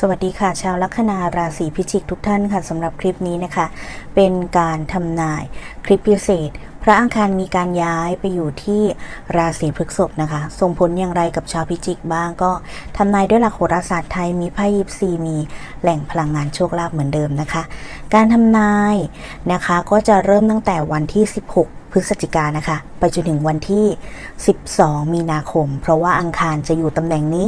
สวัสดีค่ะ ชาวลัคนาราศีพิจิกทุกท่านค่ะสำหรับคลิปนี้นะคะ เป็นการทำนายคลิปพิเศษ พระอังคารมีการย้ายไปอยู่ที่ราศีพฤษภนะคะส่งผลอย่างไรกับชาวพิจิกบ้างก็ทำนายด้วยหลักโหราศาสตร์ไทยมีไพ่ยิปซีมีแหล่งพลังงานโชคลาภเหมือนเดิมนะคะ การทำนายนะคะก็จะเริ่มตั้งแต่วันที่ 16 พฤศจิกานนะคะ ไปจนถึงวันที่ 12 มีนาคม เพราะว่าอังคารจะอยู่ตำแหน่งนี้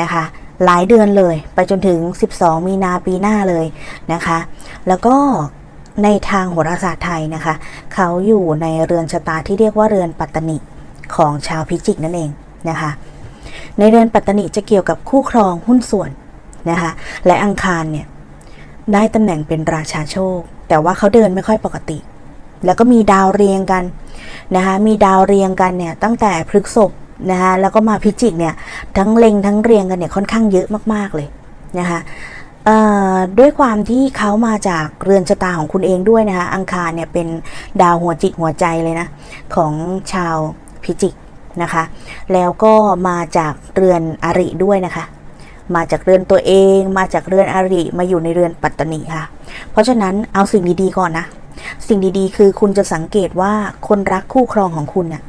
นะคะ หลายเดือนเลยไปจนถึง 12 มีนาปีหน้าเลยนะคะ แล้วก็ในทางโหราศาสตร์ไทยนะคะ เขาอยู่ในเรือนชะตาที่เรียกว่าเรือนปัตตนิของชาวพิจิกนั่นเองนะคะ ในเรือนปัตตนิจะเกี่ยวกับคู่ครองหุ้นส่วนนะคะ และอังคารเนี่ยได้ตำแหน่งเป็นราชาโชค แต่ว่าเขาเดินไม่ค่อยปกติ แล้วก็มีดาวเรียงกันนะคะมีดาวเรียงกันเนี่ยตั้งแต่พฤกษภนะคะแล้วก็มาพิจิกเนี่ยทั้งเล็งทั้งเรียงกันเนี่ยค่อนข้างเยอะมากๆเลยนะคะด้วยความที่เขามาจากเรือนชะตาของคุณเองด้วยนะคะอังคารเนี่ยเป็นดาวหัวจิตหัวใจเลยนะของชาวพิจิกนะคะแล้วก็มาจากเรือนอริด้วยนะคะมาจากเรือนตัวเอง มาจากเรือนอริมาอยู่ในเรือนปัตตนีค่ะ เพราะฉะนั้นเอาสิ่งดีๆก่อนนะ สิ่งดีๆ คือคุณจะสังเกตว่าคนรักคู่ครองของคุณน่ะ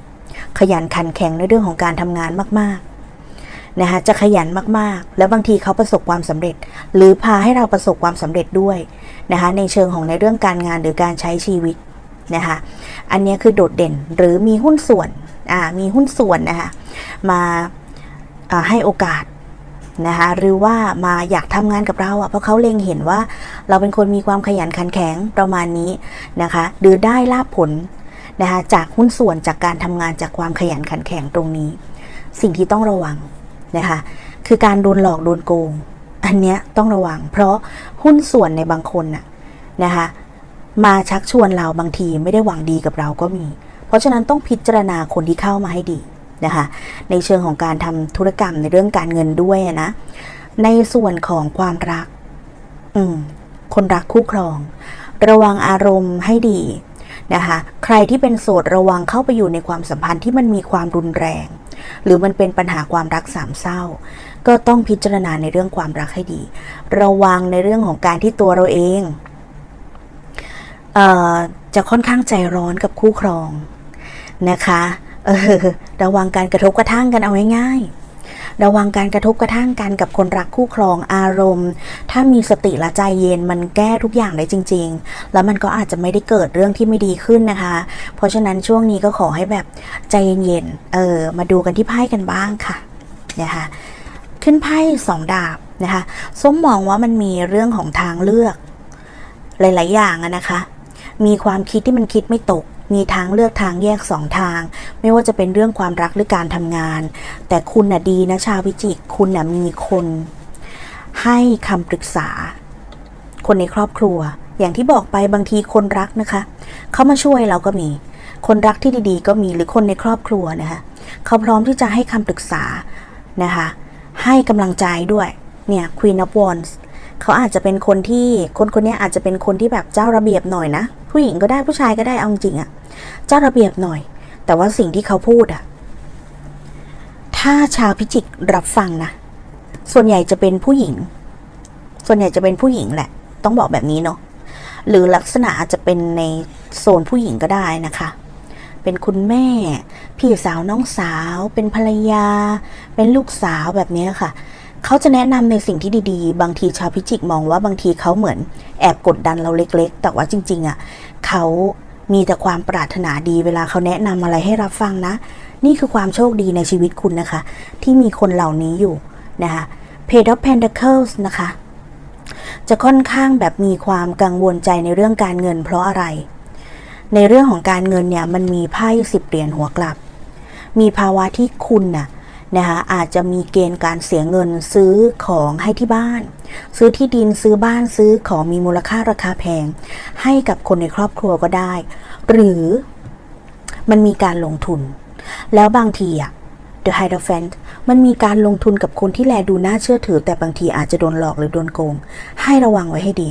ขยันขันแข็งในเรื่องของการทำงานมากๆนะคะจะขยันมากๆ แล้วบางทีเขาประสบความสำเร็จ หรือพาให้เราประสบความสำเร็จด้วยนะคะในเชิงของในเรื่องการงานหรือการใช้ชีวิตนะคะอันนี้คือโดดเด่นหรือมีหุ้นส่วนอ่ามีหุ้นส่วนนะคะมาอ่าให้โอกาส นะคะหรือว่ามาอยากทำงานกับเราอะเพราะเขาเล็งเห็นว่า เราเป็นคนมีความขยันขันแข็งประมาณนี้นะคะหรือได้ลาบผลนะคะจากหุ้นส่วนจากการทำงานจากความขยันขันแข็งตรงนี้ สิ่งที่ต้องระวังนะคะคือการโดนหลอกโดนโกง อันเนี้ยต้องระวัง เพราะหุ้นส่วนในบางคนน่ะนะคะมาชักชวนเราบางทีไม่ได้หวังดีกับเราก็มี เพราะฉะนั้นต้องพิจารณาคนที่เข้ามาให้ดี นะคะในเชิงของการทำธุรกรรมในเรื่องการเงินด้วยนะ ในส่วนของความรัก อืมคนรักคู่ครอง ระวังอารมณ์ให้ดีนะคะใครที่เป็นโสดระวังเข้าไปอยู่ในความสัมพันธ์ที่มันมีความรุนแรง หรือมันเป็นปัญหาความรักสามเศร้า ก็ต้องพิจารณาในเรื่องความรักให้ดี ระวังในเรื่องของการที่ตัวเราเองเอ่อจะค่อนข้างใจร้อนกับคู่ครองนะคะ เออระวังการกระทบกระทั่งกันเอาง่ายๆ ระวังการกระทบกระทั่งกันกับคนรักคู่ครองอารมณ์ ถ้ามีสติและใจเย็นมันแก้ทุกอย่างได้จริง ๆ แล้วมันก็อาจจะไม่ได้เกิดเรื่องที่ไม่ดีขึ้นนะคะ เพราะฉะนั้นช่วงนี้ก็ขอให้แบบใจเย็นๆ เออ มาดูกันที่ไพ่กันบ้างค่ะ นะคะขึ้นไพ่สองดาบนะคะส้มมองว่ามันมีเรื่องของทางเลือก หลาย ๆ อย่างนะคะ มีความคิดที่มันคิดไม่ตก มีทางเลือกทางแยกสองทาง ไม่ว่าจะเป็นเรื่องความรักหรือการทำงาน แต่คุณน่ะดีนะชาวพิจิก คุณน่ะมีคน ให้คำปรึกษา คนในครอบครัว อย่างที่บอกไปบางทีคนรักนะคะ เขามาช่วยเราก็มี คนรักที่ดีๆ ก็มีหรือคนในครอบครัวนะคะ เขาพร้อมที่จะให้คำปรึกษานะคะ ให้กำลังใจด้วย เนี่ย Queen of Wands เขาอาจจะเป็นคนที่คนคนนี้อาจจะเป็นคนที่แบบเจ้าระเบียบหน่อยนะ ผู้หญิงก็ได้ผู้ชายก็ได้เอาจริงอะเจ้าระเบียบหน่อย แต่ว่าสิ่งที่เขาพูดอะถ้าชาวพิจิกรับฟังนะ ส่วนใหญ่จะเป็นผู้หญิง ส่วนใหญ่จะเป็นผู้หญิงแหละ ต้องบอกแบบนี้เนาะหรือลักษณะอาจจะเป็นในโซนผู้หญิงก็ได้นะคะ เป็นคุณแม่ พี่สาวน้องสาว เป็นภรรยา เป็นลูกสาวแบบนี้ค่ะ เขาจะแนะนำในสิ่งที่ดีๆ บางทีชาวพิจิกมองว่าบางทีเขาเหมือนแอบกดดันเราเล็กๆ แต่ว่าจริง ๆอะเขามีแต่ความปรารถนาดีเวลาเขาแนะนำอะไรให้รับฟังนะ นี่คือความโชคดีในชีวิตคุณนะคะ ที่มีคนเหล่านี้อยู่นะคะ Page of Pentacles นะคะ จะค่อนข้างแบบมีความกังวลใจในเรื่องการเงิน เพราะอะไร ในเรื่องของการเงินเนี่ยมันมีไพ่สิบเหรียญหัวกลับ มีภาวะที่คุณน่ะ นะคะอาจจะมีเกณฑ์การเสียเงินซื้อของให้ที่บ้าน ซื้อที่ดินซื้อบ้านซื้อของมีมูลค่าราคาแพง ให้กับคนในครอบครัวก็ได้ หรือมันมีการลงทุน แล้วบางทีอะ The Hierophant มันมีการลงทุนกับคนที่แลดูน่าเชื่อถือ แต่บางทีอาจจะโดนหลอกหรือโดนโกง ให้ระวังไว้ให้ดี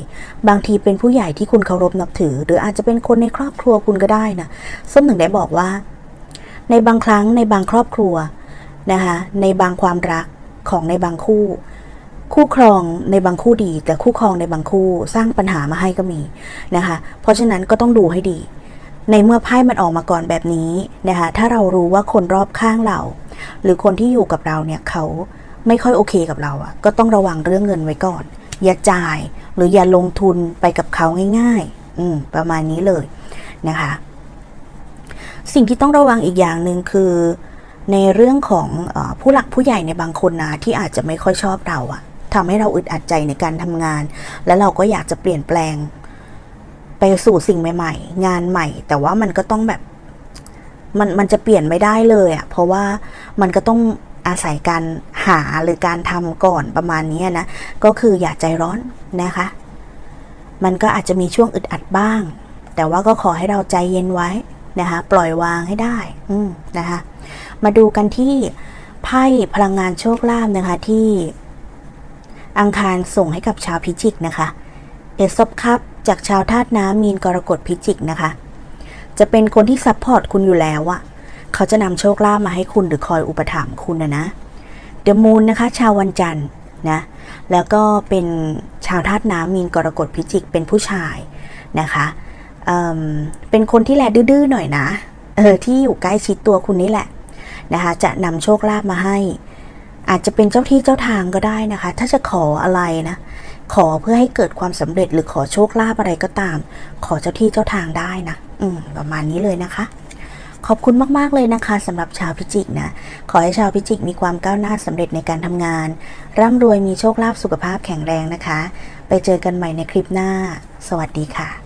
บางทีเป็นผู้ใหญ่ที่คุณเคารพนับถือ หรืออาจจะเป็นคนในครอบครัวคุณก็ได้นะส้มถึงได้บอกว่า ในบางครั้งในบางครอบครัว นะคะในบางความรักของในบางคู่ คู่ครองในบางคู่ดี แต่คู่ครองในบางคู่สร้างปัญหามาให้ก็มีนะคะเพราะฉะนั้นก็ต้องดูให้ดี ในเมื่อไพ่มันออกมาก่อนแบบนี้นะคะถ้าเรารู้ว่าคนรอบข้างเรา หรือคนที่อยู่กับเราเนี่ยเขาไม่ค่อยโอเคกับเราอะ่ะก็ต้องระวังเรื่องเงินไว้ก่อน อย่าจ่ายหรืออย่าลงทุนไปกับเขาง่าย ๆ อืมประมาณนี้เลยนะคะ สิ่งที่ต้องระวังอีกอย่างหนึ่งคือ ในเรื่องของอผู้หลักผู้ใหญ่ในบางคนนะที่อาจจะไม่ค่อยชอบเราอะทำให้เราอึดอัดใจในการทำงาน แล้วเราก็อยากจะเปลี่ยนแปลง ไปสู่สิ่งใหม่ ๆ งานใหม่ แต่ว่ามันก็ต้องแบบมันมันจะเปลี่ยนไม่ได้เลยอะเพราะว่ามันก็ต้องอาศัยการหาหรือการทำก่อนประมาณนี้นะ ก็คืออย่าใจร้อนนะคะ มันก็อาจจะมีช่วงอึดอัดบ้าง แต่ว่าก็ขอให้เราใจเย็นไว้นะคะ ปล่อยวางให้ได้ อืนะคะ มาดูกันที่ไพ่พลังงานโชคลาภนะคะที่อังคารส่งให้กับชาวพิจิกนะคะ เอซบคัพจากชาวธาตุน้ำมีนกรกฎพิจิกนะคะ จะเป็นคนที่ซัพพอร์ตคุณอยู่แล้วอะเขาจะนำโชคลาภมาให้คุณหรือคอยอุปถัมภ์คุณนะนะเดอะมูนนะคะ ชาววันจันทร์นะ แล้วก็เป็นชาวธาตุน้ำมีนกรกฎพิจิกเป็นผู้ชายนะคะเเป็นคนที่แลดื้อๆหน่อยนะ เออที่อยู่ใกล้ชิดตัวคุณนี่แหละ นะคะ จะนำโชคลาภมาให้ อาจจะเป็นเจ้าที่เจ้าทางก็ได้นะคะ ถ้าจะขออะไรนะ ขอเพื่อให้เกิดความสำเร็จหรือขอโชคลาภอะไรก็ตาม ขอเจ้าที่เจ้าทางได้นะ อืม ประมาณนี้เลยนะคะขอบคุณมาก ๆ เลยนะคะสำหรับชาวพิจิกนะ ขอให้ชาวพิจิกมีความก้าวหน้าสำเร็จในการทำงาน ร่ำรวยมีโชคลาภสุขภาพแข็งแรงนะคะ ไปเจอกันใหม่ในคลิปหน้า สวัสดีค่ะ